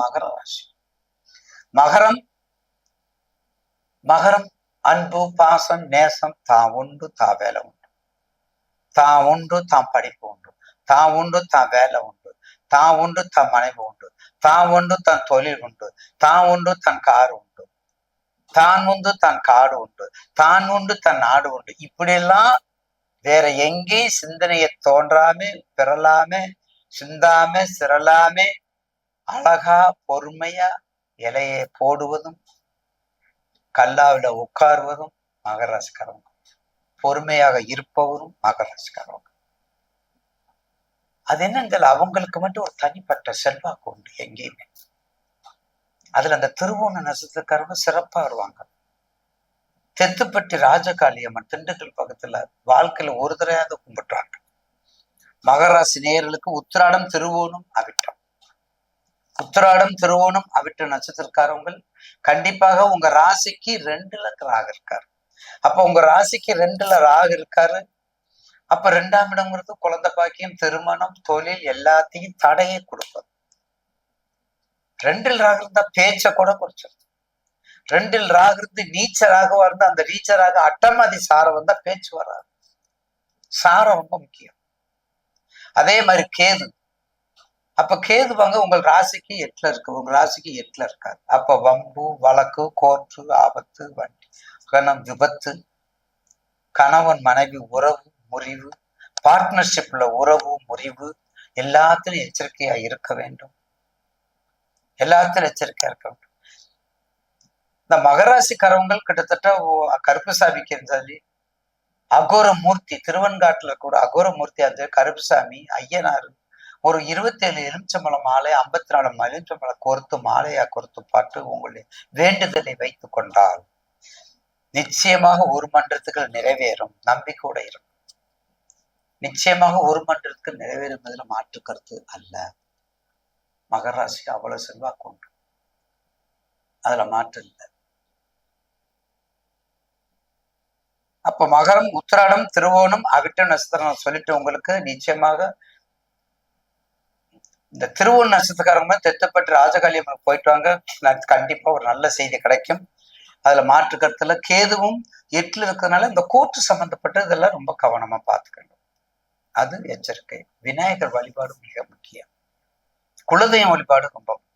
மகர ராசி. மகரம் மகரம் அன்பு பாசம் நேசம் தான் உண்டு தா வேலை உண்டு. தான் உண்டு தான் படிப்பு உண்டு. தான் உண்டு தான் வேலை உண்டு. தான் உண்டு தன் மனைவி உண்டு. தான் உண்டு தன் தொழில் உண்டு. தான் உண்டு தன் கார் உண்டு. தான் உண்டு தன் காடு உண்டு. தான் உண்டு தன் நாடு உண்டு. இப்படியெல்லாம் வேற எங்கேயும் சிந்தனையை தோன்றாம பிறலாம சிந்தாம சிறலாமே அழகா பொறுமையா இலையை போடுவதும் கல்லாவில உட்காருவதும் மகராசிக்காரவங்க பொறுமையாக இருப்பவரும் மகராசிக்காரவங்க அது என்னங்கள் அவங்களுக்கு மட்டும் ஒரு தனிப்பட்ட செல்வாக்கு உண்டு எங்கேயுமே. அதுல அந்த திருவோண நட்சத்திரக்காரங்க சிறப்பா வருவாங்க. தெத்துப்பட்டி ராஜகாளியம்மன் திண்டுக்கல் பக்கத்துல வாழ்க்கையில ஒரு தடையாவது கும்பிட்டுறாங்க. மகராசி நேயர்களுக்கு உத்திராடம் திருவோணம் அவிட்டம். உத்திராடம் திருவோணம் அவிட்ட நட்சத்திரக்காரவங்கள் கண்டிப்பாக உங்க ராசிக்கு ரெண்டுல ராக இருக்காரு. அப்ப உங்க ராசிக்கு ரெண்டுல ராகு இருக்காரு. அப்ப ரெண்டாம் இடம்ங்கிறது குழந்தை பாக்கியம் திருமணம் தொழில் எல்லாத்தையும் தடையை கொடுப்பது ரெண்டில் ராகு இருந்தா பேச்ச கூட குறைச்சிருது ரெண்டில் ராகு இருந்து நீச்சராகவா இருந்தா அந்த நீச்சராக அட்டமதி சாரம் வந்தா பேச்சு வராது. சாரம் ரொம்ப முக்கியம். அதே மாதிரி கேது. அப்ப கேதுவாங்க உங்கள் ராசிக்கு எட்டுல இருக்கு. உங்க ராசிக்கு எட்டுல இருக்காது அப்ப வம்பு வழக்கு கோர்ட்டு ஆபத்து வண்டி கணம் விபத்து கணவன் மனைவி உறவு முறிவு பார்ட்னர்ஷிப்ல உறவு முறிவு எல்லாத்திலும் எச்சரிக்கையா இருக்க வேண்டும். எல்லாத்திலும் எச்சரிக்கையா இருக்க வேண்டும். இந்த மகராசிக்காரவங்கள் கிட்டத்தட்ட கருப்புசாமிக்கு இருந்தாலே அகோர மூர்த்தி திருவன்காட்டுல கூட அகோர மூர்த்தி அந்த கருப்புசாமி ஐயனார் ஒரு இருபத்தேழு எலுமிச்சம்பழம் மாலை ஐம்பத்தி நாலு எலுமிச்சம்பழம் கொறுத்து மாலையா கொறுத்து பாட்டு உங்களுடைய வேண்டுதலை வைத்து கொண்டால் நிச்சயமாக ஒரு மன்றத்துக்கு நிறைவேறும். நம்பிக்கையோட இருக்கும் நிச்சயமாக ஒரு மன்றத்துக்கு நிறைவேறும் மாற்று கருத்து அல்ல. மகராசி அவ்வளவு செல்வாக்கு உண்டு. அதுல மாற்று இல்லை. அப்ப மகரம் உத்திராடம் திருவோணம் அவிட்ட நட்சத்திரம் சொல்லிட்டு உங்களுக்கு நிச்சயமாக இந்த திருவூர் நட்சத்திரக்காரங்க தெத்தப்பட்டு ராஜகாளியம்மன் போயிட்டு வாங்க. கண்டிப்பா ஒரு நல்ல செய்தி கிடைக்கும். அதுல மாற்று கருத்துல கேதுவும் எட்டுல இருக்கிறதுனால இந்த கோர்ட்டு சம்பந்தப்பட்ட இதெல்லாம் ரொம்ப கவனமா பார்த்துக்கணும். அது எச்சரிக்கை. விநாயகர் வழிபாடு மிக முக்கியம். குலதெய்வம் வழிபாடு ரொம்ப முக்கியம்